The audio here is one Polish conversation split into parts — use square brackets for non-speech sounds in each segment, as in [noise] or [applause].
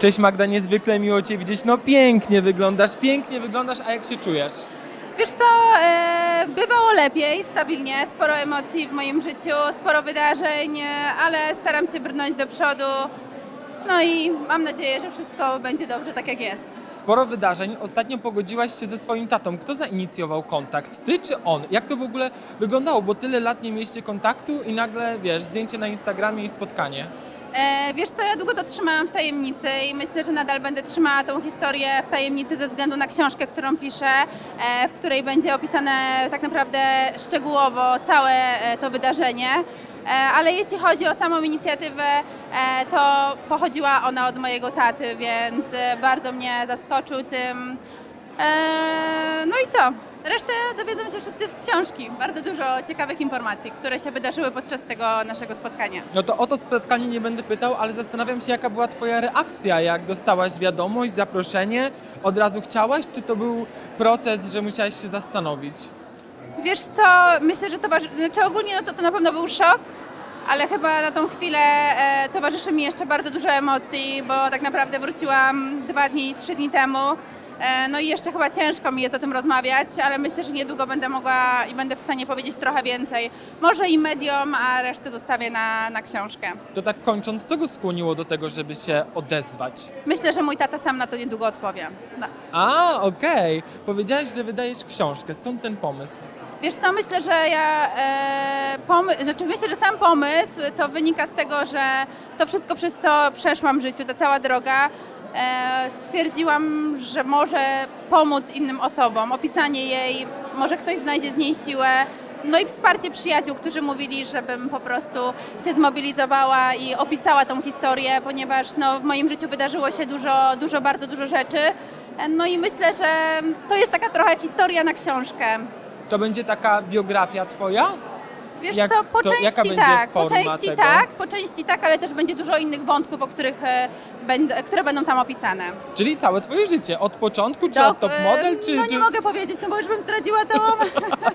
Cześć Magda, niezwykle miło Cię widzieć. No pięknie wyglądasz, pięknie wyglądasz, a jak się czujesz? Wiesz co, e, bywało lepiej, stabilnie, sporo emocji w moim życiu, sporo wydarzeń, e, ale staram się brnąć do przodu. No i mam nadzieję, że wszystko będzie dobrze tak jak jest. Sporo wydarzeń. Ostatnio pogodziłaś się ze swoim tatą. Kto zainicjował kontakt? Ty czy on? Jak to w ogóle wyglądało? Bo tyle lat nie mieliście kontaktu i nagle, wiesz, zdjęcie na Instagramie i spotkanie. E, wiesz co, ja długo to trzymałam w tajemnicy i myślę, że nadal będę trzymała tą historię w tajemnicy ze względu na książkę, którą piszę, e, w której będzie opisane tak naprawdę szczegółowo całe e, to wydarzenie. E, ale jeśli chodzi o samą inicjatywę, e, to pochodziła ona od mojego taty, więc e, bardzo mnie zaskoczył tym. E, no i co? Resztę dowiedzą się wszyscy z książki. Bardzo dużo ciekawych informacji, które się wydarzyły podczas tego naszego spotkania. No to o to spotkanie nie będę pytał, ale zastanawiam się, jaka była Twoja reakcja, jak dostałaś wiadomość, zaproszenie. Od razu chciałaś, czy to był proces, że musiałaś się zastanowić? Wiesz co, myślę, że towarzyszy, znaczy ogólnie no to, to na pewno był szok, ale chyba na tą chwilę e, towarzyszy mi jeszcze bardzo dużo emocji, bo tak naprawdę wróciłam dwa dni, trzy dni temu. E, no i jeszcze chyba ciężko mi jest o tym rozmawiać, ale myślę, że niedługo będę mogła i będę w stanie powiedzieć trochę więcej. Może i mediom, a resztę zostawię na, na książkę. To tak kończąc, co go skłoniło do tego, żeby się odezwać? Myślę, że mój tata sam na to niedługo odpowie. No. A, okej. Powiedziałaś, że wydajesz książkę. Skąd ten pomysł? Wiesz co, myślę, że ja e, pomy- znaczy myślę, że sam pomysł to wynika z tego, że to wszystko przez co przeszłam w życiu, ta cała droga, stwierdziłam, że może pomóc innym osobom, opisanie jej, może ktoś znajdzie z niej siłę. No i wsparcie przyjaciół, którzy mówili, żebym po prostu się zmobilizowała i opisała tą historię, ponieważ no, w moim życiu wydarzyło się dużo, dużo, bardzo dużo rzeczy. E, No i myślę, że to jest taka trochę historia na książkę. To będzie taka biografia Twoja? Wiesz Jak co, po to- jaka części będzie tak, po forma części tego? tak, po części tak, ale też będzie dużo innych wątków, o których e, które będą tam opisane. Czyli całe Twoje życie, od początku, czy Do- od top e, model, czy... No czy... nie mogę powiedzieć, no bo już bym zdradziła całą... [laughs]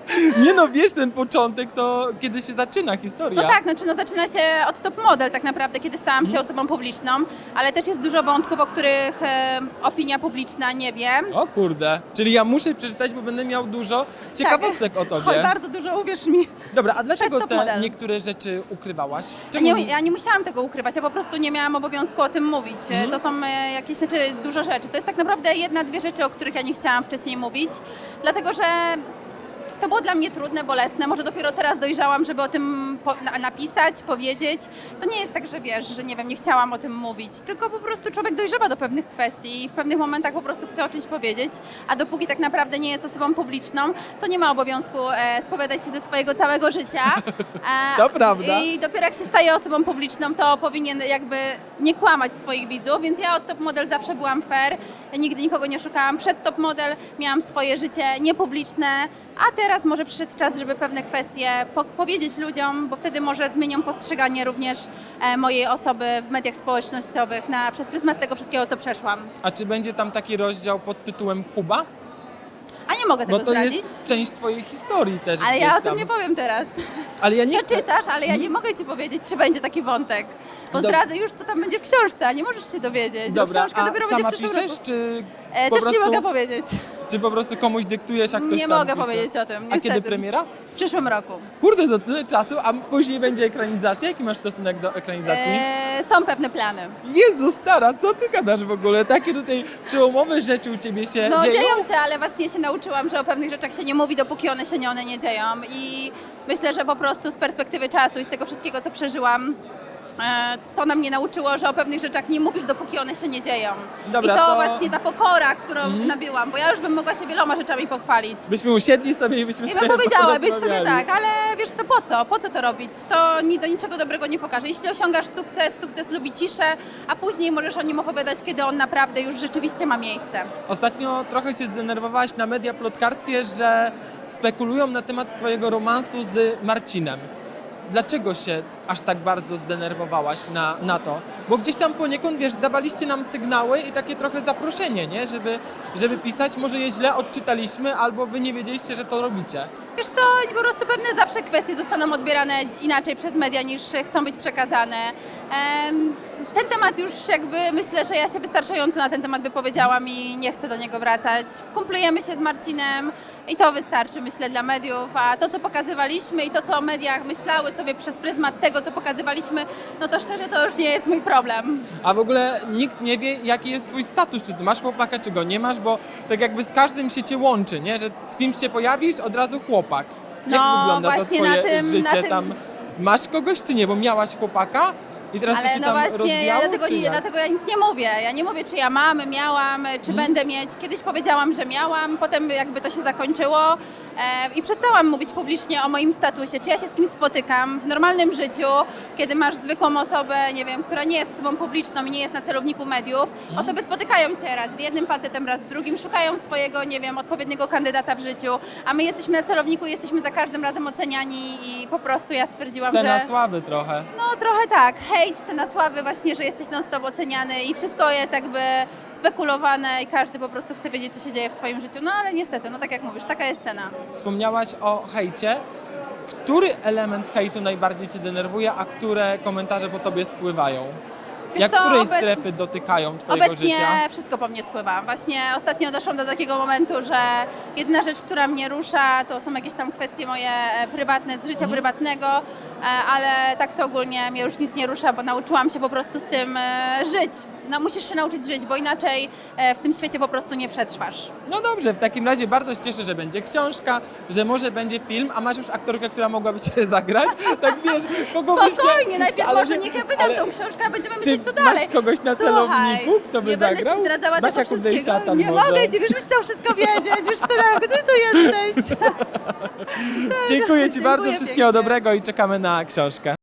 [laughs] Nie no, wiesz, ten początek to kiedy się zaczyna historia. No tak, znaczy no zaczyna się od top model tak naprawdę, kiedy stałam Mhm. się osobą publiczną, ale też jest dużo wątków, o których e, opinia publiczna nie wie. O kurde, czyli ja muszę przeczytać, bo będę miał dużo ciekawostek o Oj, Tobie. bardzo dużo, uwierz mi. Dobra, a dlaczego top te model. niektóre rzeczy ukrywałaś? Ja nie, ja nie musiałam tego ukrywać, ja po prostu nie miałam obowiązku o tym mówić. Mhm. To są e, jakieś znaczy, dużo rzeczy. To jest tak naprawdę jedna, dwie rzeczy, o których ja nie chciałam wcześniej mówić, dlatego że to było dla mnie trudne, bolesne. Może dopiero teraz dojrzałam, żeby o tym po, na, napisać, powiedzieć. To nie jest tak, że wiesz, że nie wiem, nie chciałam o tym mówić, tylko po prostu człowiek dojrzewa do pewnych kwestii i w pewnych momentach po prostu chce o czymś powiedzieć, a dopóki tak naprawdę nie jest osobą publiczną, to nie ma obowiązku e, spowiadać się ze swojego całego życia. E, [laughs] To prawda. I dopiero jak się staje osobą publiczną, to powinien jakby nie kłamać swoich widzów, więc ja od top model zawsze byłam fair, nigdy nikogo nie szukałam. Przed top model miałam swoje życie niepubliczne, a teraz może przyszedł czas, żeby pewne kwestie po powiedzieć ludziom, bo wtedy może zmienią postrzeganie również e, mojej osoby w mediach społecznościowych na, przez pryzmat tego wszystkiego, co przeszłam. A czy będzie tam taki rozdział pod tytułem Kuba? Nie mogę tego Bo to zdradzić, jest część Twojej historii też ale ja o tym tam. nie powiem teraz. Ale ja nie chcę... Przeczytasz, ale ja nie mogę ci powiedzieć, czy będzie taki wątek. Bo Dob- zdradzę już, co tam będzie w książce, a nie możesz się dowiedzieć. bo Dobra, książka a dopiero będzie sama w przyszłym piszesz, roku. czy E, po też prostu, nie mogę powiedzieć. Czy po prostu komuś dyktujesz, a ktoś Nie tam mogę pisze? powiedzieć o tym, A niestety. kiedy premiera? W przyszłym roku. Kurde, to tyle czasu, a później będzie ekranizacja? Jaki masz stosunek do ekranizacji? E, są pewne plany. Jezu, stara, co ty gadasz w ogóle? Takie tutaj przełomowe rzeczy u ciebie się No dzieją? dzieją się, ale właśnie się nauczyłam, że o pewnych rzeczach się nie mówi, dopóki one się nie, one nie dzieją. I myślę, że po prostu z perspektywy czasu i z tego wszystkiego, co przeżyłam, to nam mnie nauczyło, że o pewnych rzeczach nie mówisz, dopóki one się nie dzieją. Dobra, I to, to- właśnie ta pokora, którą nabyłam, bo ja już bym mogła się wieloma rzeczami pochwalić. Byśmy usiedli sobie i byśmy I sobie bym powiedziała, byś sobie tak, ale wiesz co, po co? Po co to robić? To ni do niczego dobrego nie pokaże. Jeśli osiągasz sukces, sukces lubi ciszę, a później możesz o nim opowiadać, kiedy on naprawdę już rzeczywiście ma miejsce. Ostatnio trochę się zdenerwowałaś na media plotkarskie, że spekulują na temat twojego romansu z Marcinem. Dlaczego się aż tak bardzo zdenerwowałaś na, na to? Bo gdzieś tam poniekąd, wiesz, dawaliście nam sygnały i takie trochę zaproszenie, nie? Żeby, żeby pisać. Może je źle odczytaliśmy, albo wy nie wiedzieliście, że to robicie. Wiesz to po prostu pewne zawsze kwestie zostaną odbierane inaczej przez media niż chcą być przekazane. Ten temat już jakby myślę, że ja się wystarczająco na ten temat wypowiedziałam i nie chcę do niego wracać. Kumplujemy się z Marcinem i to wystarczy myślę dla mediów, a to co pokazywaliśmy i to co o mediach myślały sobie przez pryzmat tego co pokazywaliśmy, no to szczerze to już nie jest mój problem. A w ogóle nikt nie wie, jaki jest twój status, czy ty masz chłopaka, czy go nie masz, bo tak jakby z każdym się cię łączy, nie? Że z kimś się pojawisz, od razu chłopak. Jak No, wygląda to właśnie twoje na tym- życie na tym- tam? Masz kogoś, czy nie? Bo miałaś chłopaka i teraz to Ale się no tam właśnie, ja rozwijało, dlatego, czy nie, jak? dlatego ja nic nie mówię. Ja nie mówię, czy ja mam, miałam, czy Mhm. będę mieć. Kiedyś powiedziałam, że miałam, potem jakby to się zakończyło e, i przestałam mówić publicznie o moim statusie. Czy ja się z kimś spotykam w normalnym życiu, kiedy masz zwykłą osobę, nie wiem, która nie jest osobą publiczną i nie jest na celowniku mediów. Mhm. Osoby spotykają się raz z jednym facetem, raz z drugim, szukają swojego, nie wiem, odpowiedniego kandydata w życiu, a my jesteśmy na celowniku, jesteśmy za każdym razem oceniani i po prostu ja stwierdziłam, Cena że... sławy trochę. No trochę tak. Hejt, cena sławy właśnie, że jesteś non stop oceniany i wszystko jest jakby spekulowane i każdy po prostu chce wiedzieć, co się dzieje w twoim życiu. No ale niestety, no tak jak mówisz, taka jest cena. Wspomniałaś o hejcie. Który element hejtu najbardziej cię denerwuje, a które komentarze po tobie spływają? Wiesz Jak co, której obec- strefy dotykają twojego Obecnie życia? wszystko po mnie spływa. Właśnie ostatnio doszłam do takiego momentu, że jedna rzecz, która mnie rusza, to są jakieś tam kwestie moje e, prywatne, z życia Mhm. prywatnego, ale tak to ogólnie mnie już nic nie rusza, bo nauczyłam się po prostu z tym e, żyć. No, musisz się nauczyć żyć, bo inaczej e, w tym świecie po prostu nie przetrwasz. No dobrze, w takim razie bardzo się cieszę, że będzie książka, że może będzie film, a masz już aktorkę, która mogłaby cię [laughs] zagrać? Tak wiesz, kogo Spokojnie, najpierw ale może że- niech ja wydam tą książkę, a będziemy myśleć co dalej. masz kogoś na Słuchaj, celowniku, kto by nie zagrał? będę ci zdradzała tego wszystkiego. Nie może. mogę ci, już byś chciał wszystko wiedzieć, już co, gdzie ty jesteś? [laughs] [laughs] Dziękuję ci bardzo, wszystkiego pięknie. dobrego i czekamy na książkę.